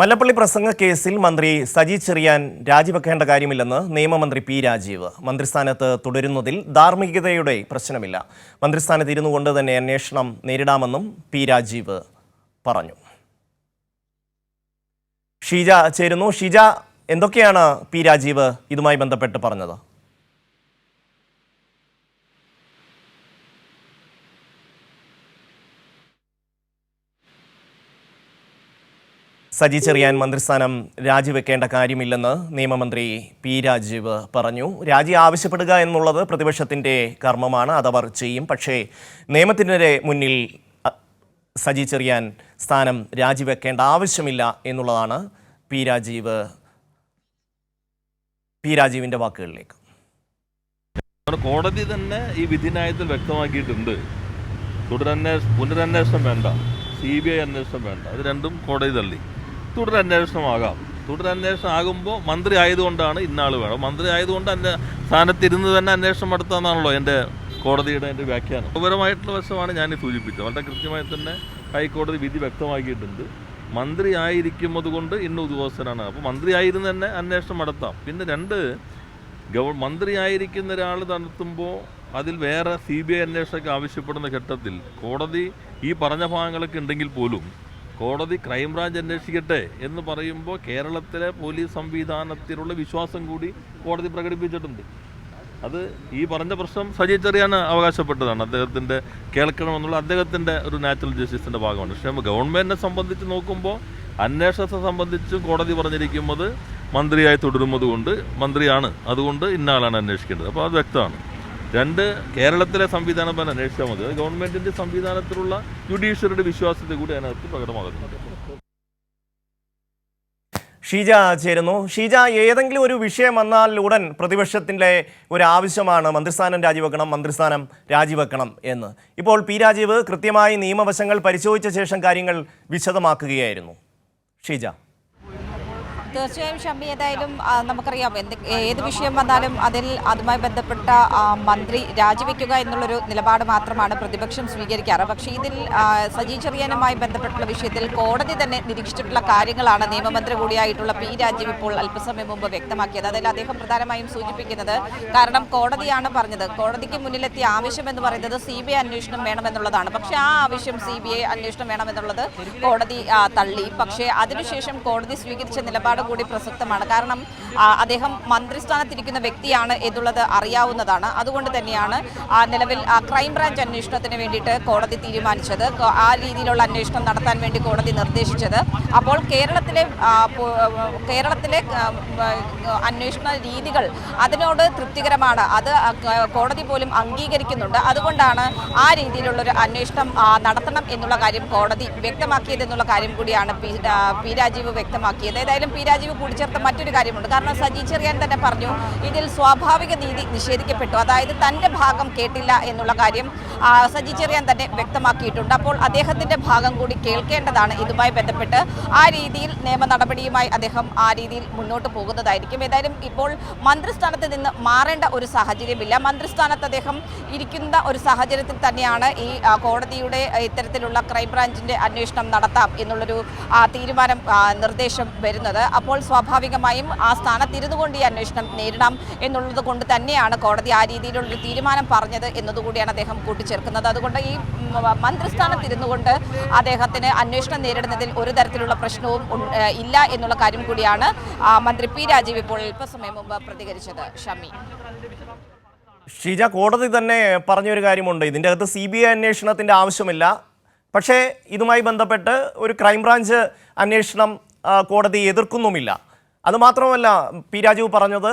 മല്ലപ്പള്ളി പ്രസംഗ കേസിൽ മന്ത്രി സജി ചെറിയാൻ രാജിവെക്കേണ്ട കാര്യമില്ലെന്ന് നിയമമന്ത്രി പി രാജീവ്. മന്ത്രിസ്ഥാനത്ത് തുടരുന്നതിൽ ധാർമ്മികതയുടെ പ്രശ്നമില്ല. മന്ത്രിസ്ഥാനത്ത് ഇരുന്നു കൊണ്ട് തന്നെ അന്വേഷണം നേരിടാമെന്നും പി രാജീവ് പറഞ്ഞു. ഷീജ ചേരുന്നു. ഷീജ എന്തൊക്കെയാണ് പി രാജീവ് ഇതുമായി ബന്ധപ്പെട്ട് പറഞ്ഞത്? സജി ചെറിയാൻ മന്ത്രിസ്ഥാനം രാജിവെക്കേണ്ട കാര്യമില്ലെന്ന് നിയമമന്ത്രി പി രാജീവ് പറഞ്ഞു. രാജി ആവശ്യപ്പെടുക എന്നുള്ളത് പ്രതിപക്ഷത്തിന്റെ കർമ്മമാണ് അതവർ ചെയ്യും. പക്ഷേ നിയമത്തിന്റെ മുന്നിൽ സജി ചെറിയാൻ സ്ഥാനം രാജിവെക്കേണ്ട ആവശ്യമില്ല എന്നുള്ളതാണ് പി രാജീവ് പി രാജീവിന്റെ വാക്കുകളിലേക്ക്. കോടതി തന്നെ ഈ വിധിന്യായത്തിൽ വ്യക്തമാക്കിയിട്ടുണ്ട്. തുടരന്വേഷണം പുനരന്വേഷണം വേണ്ട സി ബി ഐ അന്വേഷണം വേണ്ട. അത് രണ്ടും കോടതി തള്ളി. തുടരന്വേഷണമാകാം. തുടരന്വേഷണം ആകുമ്പോൾ മന്ത്രി ആയതുകൊണ്ടാണ് ഇന്നാൾ വേണം. മന്ത്രി ആയതുകൊണ്ട് എന്റെ സ്ഥാനത്തിരുന്ന് തന്നെ അന്വേഷണം നടത്താമെന്നാണല്ലോ എന്റെ കോടതിയുടെ എന്റെ വ്യാഖ്യാനം. ഉപരമായിട്ടുള്ള വശമാണ് ഞാൻ സൂചിപ്പിച്ചത്. വളരെ കൃത്യമായി തന്നെ ഹൈക്കോടതി വിധി വ്യക്തമാക്കിയിട്ടുണ്ട്. മന്ത്രി ആയിരിക്കുന്നത് കൊണ്ട് ഇന്ന് ഉദ്യോഗസ്ഥനാണ്. അപ്പോൾ മന്ത്രി ആയിരുന്നു തന്നെ അന്വേഷണം നടത്താം. പിന്നെ രണ്ട് ഗവ മന്ത്രിയായിരിക്കുന്ന ഒരാൾ നടത്തുമ്പോൾ അതിൽ വേറെ സി ബി ഐ അന്വേഷണമൊക്കെ ആവശ്യപ്പെടുന്ന ഘട്ടത്തിൽ കോടതി ഈ പറഞ്ഞ ഭാഗങ്ങളൊക്കെ ഉണ്ടെങ്കിൽ പോലും കോടതി ക്രൈംബ്രാഞ്ച് അന്വേഷിക്കട്ടെ എന്ന് പറയുമ്പോൾ കേരളത്തിലെ പോലീസ് സംവിധാനത്തിലുള്ള വിശ്വാസം കൂടി കോടതി പ്രകടിപ്പിച്ചിട്ടുണ്ട്. അത് ഈ പറഞ്ഞ പ്രശ്നം സജി ചെറിയാൻ അവകാശപ്പെട്ടതാണ്. അദ്ദേഹത്തിന്റെ കേൾക്കണമെന്നുള്ള അദ്ദേഹത്തിന്റെ ഒരു നാച്ചുറൽ ജസ്റ്റിസിന്റെ ഭാഗമാണ്. പക്ഷേ ഗവൺമെന്റിനെ സംബന്ധിച്ച് നോക്കുമ്പോൾ അന്വേഷണത്തെ സംബന്ധിച്ച് കോടതി പറഞ്ഞിരിക്കുന്നത് മന്ത്രിയായി തുടരുന്നത് കൊണ്ട് മന്ത്രിയാണ്. അതുകൊണ്ട് ഇന്നാളാണ് അന്വേഷിക്കേണ്ടത്. അപ്പോൾ അത് വ്യക്തമാണ്. രണ്ട് കേരളത്തിലെ സംവിധാനം തന്നെ അന്വേഷിച്ചാൽ മതി. അത് ഗവൺമെന്റിന്റെ സംവിധാനത്തിലുള്ള ജുഡീഷ്യറിയുടെ വിശ്വാസത്തെ കൂടി അതിനകത്ത് പ്രകടമാകുന്നുണ്ട് ഷീജ ചേരുന്നു. ഷീജ ഏതെങ്കിലും ഒരു വിഷയം വന്നാൽ ഉടൻ പ്രതിപക്ഷത്തിന്റെ ഒരു ആവശ്യമാണ് മന്ത്രിസ്ഥാനം രാജിവെക്കണം മന്ത്രിസ്ഥാനം രാജിവെക്കണം എന്ന്. ഇപ്പോൾ പി രാജീവ് കൃത്യമായി നിയമവശങ്ങൾ പരിശോധിച്ച ശേഷം കാര്യങ്ങൾ വിശദമാക്കുകയായിരുന്നു. ഷീജ. തീർച്ചയായും ഷമ്മി ഏതായാലും നമുക്കറിയാം എന്ത് ഏത് വിഷയം വന്നാലും അതിൽ അതുമായി ബന്ധപ്പെട്ട മന്ത്രി രാജിവെക്കുക എന്നുള്ളൊരു നിലപാട് മാത്രമാണ് പ്രതിപക്ഷം സ്വീകരിക്കാറ്. പക്ഷേ ഇതിൽ സജി ചെറിയാനുമായി ബന്ധപ്പെട്ടുള്ള വിഷയത്തിൽ കോടതി തന്നെ നിരീക്ഷിച്ചിട്ടുള്ള കാര്യങ്ങളാണ് നിയമമന്ത്രി കൂടിയായിട്ടുള്ള പി രാജീവ് ഇപ്പോൾ അല്പസമയം മുമ്പ് വ്യക്തമാക്കിയത്. അതിൽ അദ്ദേഹം പ്രധാനമായും സൂചിപ്പിക്കുന്നത് കാരണം കോടതിയാണ് പറഞ്ഞത്. കോടതിക്ക് മുന്നിലെത്തിയ ആവശ്യം എന്ന് പറയുന്നത് സി ബി ഐ അന്വേഷണം വേണമെന്നുള്ളതാണ്. പക്ഷേ ആ ആവശ്യം സി ബി ഐ അന്വേഷണം വേണമെന്നുള്ളത് കോടതി തള്ളി. പക്ഷേ അതിനുശേഷം കോടതി സ്വീകരിച്ച നിലപാട് കൂടി പ്രസക്തമാണ്. കാരണം അദ്ദേഹം മന്ത്രിസ്ഥാനത്തിരിക്കുന്ന വ്യക്തിയാണ് എന്നുള്ളത് അറിയാവുന്നതാണ്. അതുകൊണ്ട് തന്നെയാണ് നിലവിൽ ക്രൈംബ്രാഞ്ച് അന്വേഷണത്തിന് വേണ്ടിയിട്ട് കോടതി തീരുമാനിച്ചത്. ആ രീതിയിലുള്ള അന്വേഷണം നടത്താൻ വേണ്ടി കോടതി നിർദ്ദേശിച്ചത്. അപ്പോൾ കേരളത്തിലെ കേരളത്തിലെ അന്വേഷണ രീതികൾ അതിനോട് തൃപ്തികരമാണ്. അത് കോടതി പോലും അംഗീകരിക്കുന്നുണ്ട്. അതുകൊണ്ടാണ് ആ രീതിയിലുള്ളൊരു അന്വേഷണം നടത്തണം എന്നുള്ള കാര്യം കോടതി വ്യക്തമാക്കിയതെന്നുള്ള കാര്യം കൂടിയാണ് പി രാജീവ് വ്യക്തമാക്കിയത്. ഏതായാലും പി രാജീവ് കൂടിച്ചേർത്ത മറ്റൊരു കാര്യമുണ്ട്. കാരണം സജി ചെറിയാൻ തന്നെ പറഞ്ഞു ഇതിൽ സ്വാഭാവിക നീതി നിഷേധിക്കപ്പെട്ടു. അതായത് തന്റെ ഭാഗം കേട്ടില്ല എന്നുള്ള കാര്യം സജി ചെറിയാൻ തന്നെ വ്യക്തമാക്കിയിട്ടുണ്ട്. അപ്പോൾ അദ്ദേഹത്തിന്റെ ഭാഗം കൂടി കേൾക്കേണ്ടതാണ് ഇതുമായി ബന്ധപ്പെട്ട്. ആ രീതിയിൽ നിയമ നടപടിയുമായി അദ്ദേഹം ആ രീതിയിൽ മുന്നോട്ട് പോകുന്നതായിരിക്കും. ഏതായാലും ഇപ്പോൾ മന്ത്രിസ്ഥാനത്ത് നിന്ന് മാറേണ്ട ഒരു സാഹചര്യമില്ല. മന്ത്രിസ്ഥാനത്ത് അദ്ദേഹം ഇരിക്കുന്ന ഒരു സാഹചര്യത്തിൽ തന്നെയാണ് ഈ കോടതിയുടെ ഇത്തരത്തിലുള്ള ക്രൈംബ്രാഞ്ചിന്റെ അന്വേഷണം നടത്താം എന്നുള്ളൊരു തീരുമാനം നിർദ്ദേശം വരുന്നത്. അപ്പോൾ സ്വാഭാവികമായും ആ സ്ഥാനത്തിരുന്നുകൊണ്ട് ഈ അന്വേഷണം നേരിടാം എന്നുള്ളത് കൊണ്ട് തന്നെയാണ് കോടതി ആ രീതിയിലുള്ള തീരുമാനം പറഞ്ഞത് എന്നതുകൂടിയാണ് അദ്ദേഹം കൂട്ടിച്ചേർക്കുന്നത്. അതുകൊണ്ട് ഈ മന്ത്രിസ്ഥാനത്തിരുന്നുകൊണ്ട് മന്ത്രിസ്ഥാനത്തിരുന്നു കൊണ്ട് അദ്ദേഹത്തിന് അന്വേഷണം നേരിടുന്നതിൽ ഒരു തരത്തിലുള്ള പ്രശ്നവും ഇല്ല എന്നുള്ള കാര്യം കൂടിയാണ് മന്ത്രി പി രാജീവ് ഇപ്പോൾ അല്പസമയം മുമ്പ് പ്രതികരിച്ചത്. ഷമി. ഷീജ കോടതി തന്നെ പറഞ്ഞൊരു കാര്യമുണ്ട്. ഇതിന്റെ അകത്ത് സി ബി ഐ അന്വേഷണത്തിന്റെ ആവശ്യമില്ല. പക്ഷേ ഇതുമായി ബന്ധപ്പെട്ട് ഒരു ക്രൈംബ്രാഞ്ച് അന്വേഷണം കോടതി എതിർക്കുന്നുമില്ല. അതുമാത്രമല്ല പി രാജീവ് പറഞ്ഞത്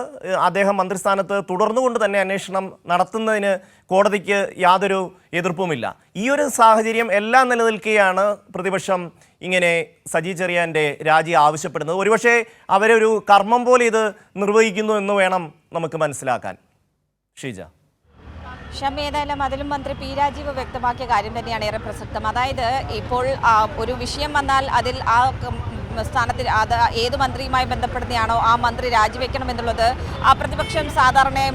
അദ്ദേഹം മന്ത്രിസ്ഥാനത്ത് തുടർന്നുകൊണ്ട് തന്നെ അന്വേഷണം നടത്തുന്നതിന് കോടതിക്ക് യാതൊരു എതിർപ്പുമില്ല. ഈ ഒരു സാഹചര്യം എല്ലാം നിലനിൽക്കുകയാണ് പ്രതിപക്ഷം ഇങ്ങനെ സജി ചെറിയാന്റെ രാജി ആവശ്യപ്പെടുന്നത്. ഒരുപക്ഷെ അവരൊരു കർമ്മം പോലെ ഇത് നിർവഹിക്കുന്നു എന്ന് വേണം നമുക്ക് മനസ്സിലാക്കാൻ. ഷീജ. ഷം ഏതായാലും അതിലും മന്ത്രി പി രാജീവ് വ്യക്തമാക്കിയ കാര്യം തന്നെയാണ് ഏറെ പ്രസക്തം. അതായത് ഇപ്പോൾ ഒരു വിഷയം വന്നാൽ അതിൽ ആ സ്ഥാനത്തിൽ അത് ഏത് മന്ത്രിയുമായി ബന്ധപ്പെടുന്നതാണോ ആ മന്ത്രി രാജിവെക്കണമെന്നുള്ളത് ആ പ്രതിപക്ഷം സാധാരണയായി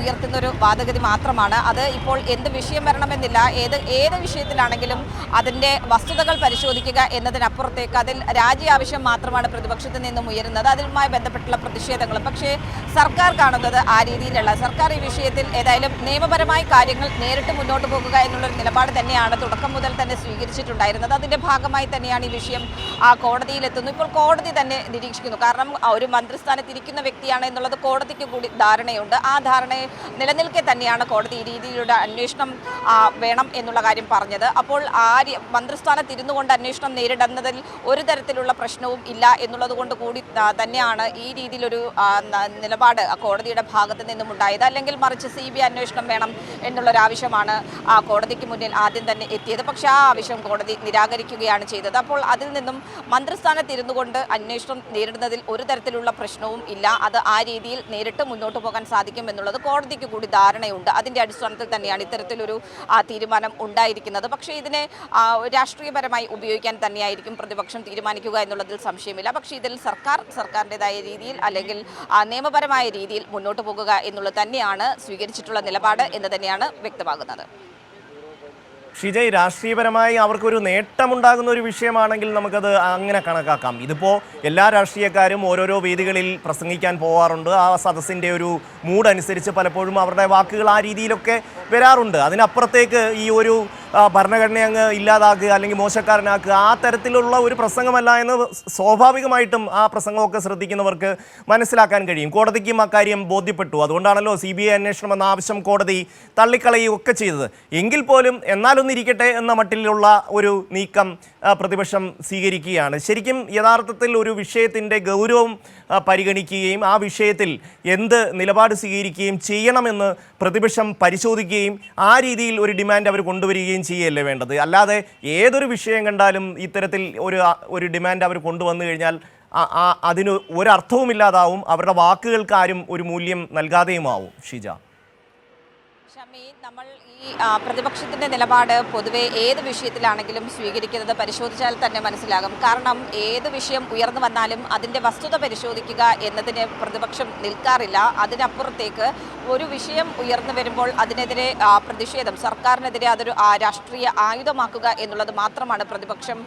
ഉയർത്തുന്നൊരു വാദഗതി മാത്രമാണ്. അത് ഇപ്പോൾ എന്ത് വിഷയം വരണമെന്നില്ല. ഏത് ഏത് വിഷയത്തിലാണെങ്കിലും അതിന്റെ വസ്തുതകൾ പരിശോധിക്കുക എന്നതിനപ്പുറത്തേക്ക് അതിൽ രാജി ആവശ്യം മാത്രമാണ് പ്രതിപക്ഷത്തിൽ നിന്നും ഉയരുന്നത്. അതുമായി ബന്ധപ്പെട്ടുള്ള പ്രതിഷേധങ്ങളും. പക്ഷേ സർക്കാർ കാണുന്നത് ആ രീതിയിലല്ല. സർക്കാർ ഈ വിഷയത്തിൽ ഏതായാലും നിയമപരമായി കാര്യങ്ങൾ നേരിട്ട് മുന്നോട്ട് പോകുക എന്നുള്ളൊരു നിലപാട് തന്നെയാണ് തുടക്കം മുതൽ തന്നെ സ്വീകരിച്ചിട്ടുണ്ടായിരുന്നത്. അതിന്റെ ഭാഗമായി തന്നെയാണ് ഈ വിഷയം ആ കോടതിയിലെത്തുന്നു ഇപ്പോൾ കോടതി തന്നെ നിരീക്ഷിക്കുന്നു. കാരണം ഒരു മന്ത്രിസ്ഥാനത്ത് ഇരിക്കുന്ന വ്യക്തിയാണ് എന്നുള്ളത് കോടതിക്ക് കൂടി ധാരണയുണ്ട്. ആ ധാരണ നിലനിൽക്കെ തന്നെയാണ് കോടതി ഈ രീതിയിലൂടെ അന്വേഷണം വേണം എന്നുള്ള കാര്യം പറഞ്ഞത്. അപ്പോൾ ആ മന്ത്രിസ്ഥാനത്ത് ഇരുന്നു കൊണ്ട് അന്വേഷണം നേരിടുന്നതിൽ ഒരു തരത്തിലുള്ള പ്രശ്നവും ഇല്ല എന്നുള്ളത് കൂടി തന്നെയാണ് ഈ രീതിയിലൊരു നിലപാട് കോടതിയുടെ ഭാഗത്ത് നിന്നും ഉണ്ടായത് അല്ലെങ്കിൽ മറിച്ച് സി ബി അന്വേഷണം വേണം എന്നുള്ളൊരാവശ്യമാണ് കോടതിക്ക് മുന്നിൽ ആദ്യം തന്നെ എത്തിയത്. പക്ഷേ ആ ആവശ്യം കോടതി നിരാകരിക്കുകയാണ് ചെയ്തത്. അപ്പോൾ അതിൽ നിന്നും മന്ത്രിസ്ഥാനത്ത് ഇരുന്നു കൊണ്ട് അന്വേഷണം നേരിടുന്നതിൽ ഒരു തരത്തിലുള്ള പ്രശ്നവും ഇല്ല. അത് ആ രീതിയിൽ നേരിട്ട് മുന്നോട്ട് പോകാൻ സാധിക്കും എന്നുള്ളത് കോടതിക്ക് കൂടി ധാരണയുണ്ട്. അതിന്റെ അടിസ്ഥാനത്തിൽ തന്നെയാണ് ഇത്തരത്തിലൊരു തീരുമാനം ഉണ്ടായിരിക്കുന്നത്. പക്ഷേ ഇതിനെ രാഷ്ട്രീയപരമായി ഉപയോഗിക്കാൻ തന്നെയായിരിക്കും പ്രതിപക്ഷം തീരുമാനിക്കുക എന്നുള്ളതിൽ സംശയമില്ല. പക്ഷേ ഇതിൽ സർക്കാർ സർക്കാരിന്റെതായ രീതിയിൽ അല്ലെങ്കിൽ നിയമപരമായ രീതിയിൽ മുന്നോട്ട് പോകുക എന്നുള്ളത് തന്നെയാണ് സ്വീകരിച്ചിട്ടുള്ള നിലപാട് എന്ന് തന്നെയാണ് വ്യക്തമാകുന്നത്. ഷിജയ് രാഷ്ട്രീയപരമായി അവർക്കൊരു നേട്ടമുണ്ടാകുന്ന ഒരു വിഷയമാണെങ്കിൽ നമുക്കത് അങ്ങനെ കണക്കാക്കാം. ഇതിപ്പോൾ എല്ലാ രാഷ്ട്രീയക്കാരും ഓരോരോ വേദികളിൽ പ്രസംഗിക്കാൻ പോവാറുണ്ട്. ആ സദസ്സിന്റെ ഒരു മൂഡ് അനുസരിച്ച് പലപ്പോഴും അവരുടെ വാക്കുകൾ ആ രീതിയിലൊക്കെ വരാറുണ്ട്. അതിനപ്പുറത്തേക്ക് ഈ ഒരു ഭരണഘടന അങ്ങ് ഇല്ലാതാക്കുക അല്ലെങ്കിൽ മോശക്കാരനാക്കുക ആ തരത്തിലുള്ള ഒരു പ്രസംഗമല്ല എന്ന് സ്വാഭാവികമായിട്ടും ആ പ്രസംഗമൊക്കെ ശ്രദ്ധിക്കുന്നവർക്ക് മനസ്സിലാക്കാൻ കഴിയും. കോടതിക്കും അക്കാര്യം ബോധ്യപ്പെട്ടു. അതുകൊണ്ടാണല്ലോ സി ബി ഐ അന്വേഷണം എന്ന ആവശ്യം കോടതി തള്ളിക്കളയുകയൊക്കെ ചെയ്തത്. എങ്കിൽ പോലും എന്നാലൊന്നിരിക്കട്ടെ എന്ന മട്ടിലുള്ള ഒരു നീക്കം പ്രതിപക്ഷം സ്വീകരിക്കുകയാണ്. ശരിക്കും യഥാർത്ഥത്തിൽ ഒരു വിഷയത്തിന്റെ ഗൗരവം പരിഗണിക്കുകയും ആ വിഷയത്തിൽ എന്ത് നിലപാട് സ്വീകരിക്കുകയും ചെയ്യണമെന്ന് പ്രതിപക്ഷം പരിശോധിക്കുകയും ആ രീതിയിൽ ഒരു ഡിമാൻഡ് അവർ കൊണ്ടുവരികയും ചെയ്യുകയല്ലേ വേണ്ടത്? അല്ലാതെ ഏതൊരു വിഷയം കണ്ടാലും ഇത്തരത്തിൽ ഒരു ഒരു ഡിമാൻഡ് അവർ കൊണ്ടുവന്നു കഴിഞ്ഞാൽ അതിന് ഒരർത്ഥവുമില്ലാതാവും അവരുടെ വാക്കുകൾക്ക് ആരും ഒരു മൂല്യം നൽകാതെയുമാവും. ഷീജ. ഷമി നമ്മൾ ഈ പ്രതിപക്ഷത്തിന്റെ നിലപാട് പൊതുവെ ഏത് വിഷയത്തിലാണെങ്കിലും സ്വീകരിക്കുന്നത് പരിശോധിച്ചാൽ തന്നെ മനസ്സിലാകും. കാരണം ഏത് വിഷയം ഉയർന്നു വന്നാലും അതിന്റെ വസ്തുത പരിശോധിക്കുക എന്നതിന് പ്രതിപക്ഷം നിൽക്കാറില്ല. അതിനപ്പുറത്തേക്ക് ഒരു വിഷയം ഉയർന്നു വരുമ്പോൾ അതിനെതിരെ പ്രതിഷേധം സർക്കാരിനെതിരെ അതൊരു രാഷ്ട്രീയ ആയുധമാക്കുക എന്നുള്ളത് മാത്രമാണ് പ്രതിപക്ഷം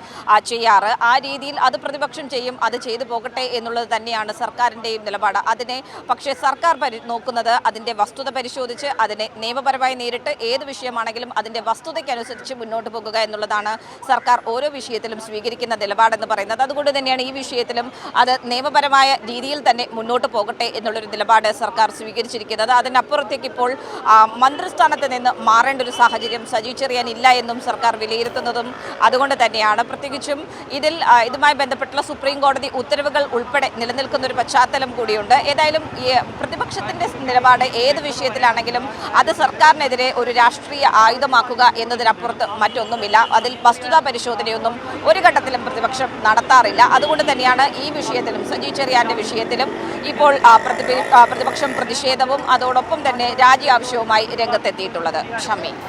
ചെയ്യാറ്. ആ രീതിയിൽ അത് പ്രതിപക്ഷം ചെയ്യും അത് ചെയ്തു പോകട്ടെ എന്നുള്ളത് തന്നെയാണ് സർക്കാരിന്റെയും നിലപാട്. അതിനെ പക്ഷേ സർക്കാർ നോക്കുന്നത് അതിന്റെ വസ്തുത പരിശോധിച്ച് അതിനെ നിയമപരമായി നേരിട്ട് ഏത് വിഷയമാണെങ്കിലും അതിന്റെ വസ്തുതയ്ക്കനുസരിച്ച് മുന്നോട്ട് പോകുക എന്നുള്ളതാണ് സർക്കാർ ഓരോ വിഷയത്തിലും സ്വീകരിക്കുന്ന നിലപാടെന്ന് പറയുന്നത്. അതുകൊണ്ട് തന്നെയാണ് ഈ വിഷയത്തിലും അത് നിയമപരമായ രീതിയിൽ തന്നെ മുന്നോട്ട് പോകട്ടെ എന്നുള്ളൊരു നിലപാട് സർക്കാർ സ്വീകരിച്ചിരിക്കുന്നത്. അതിനപ്പുറത്തേക്ക് ഇപ്പോൾ മന്ത്രിസ്ഥാനത്ത് നിന്ന് മാറേണ്ട ഒരു സാഹചര്യം സജി എന്നും സർക്കാർ വിലയിരുത്തുന്നതും അതുകൊണ്ട് തന്നെയാണ്. പ്രത്യേകിച്ചും ഇതിൽ ഇതുമായി ബന്ധപ്പെട്ടുള്ള സുപ്രീം കോടതി ഉത്തരവുകൾ ഉൾപ്പെടെ നിലനിൽക്കുന്ന ഒരു പശ്ചാത്തലം കൂടിയുണ്ട്. ഏതായാലും പ്രതിപക്ഷത്തിന്റെ നിലപാട് ഏത് വിഷയത്തിലാണെങ്കിലും അത് സർക്കാരിനെതിരെ ഒരു രാഷ്ട്രീയ ആയുധമാക്കുക എന്നതിനപ്പുറത്ത് മറ്റൊന്നുമില്ല. അതിൽ വസ്തുതാ പരിശോധനയൊന്നും ഒരു ഘട്ടത്തിലും പ്രതിപക്ഷം നടത്താറില്ല. അതുകൊണ്ട് തന്നെയാണ് ഈ വിഷയത്തിലും സജി ചെറിയാന്റെ വിഷയത്തിലും ഇപ്പോൾ പ്രതിപക്ഷം പ്രതിഷേധവും അതോടൊപ്പം തന്നെ രാജി ആവശ്യവുമായി രംഗത്തെത്തിയിട്ടുള്ളത്. ഷമി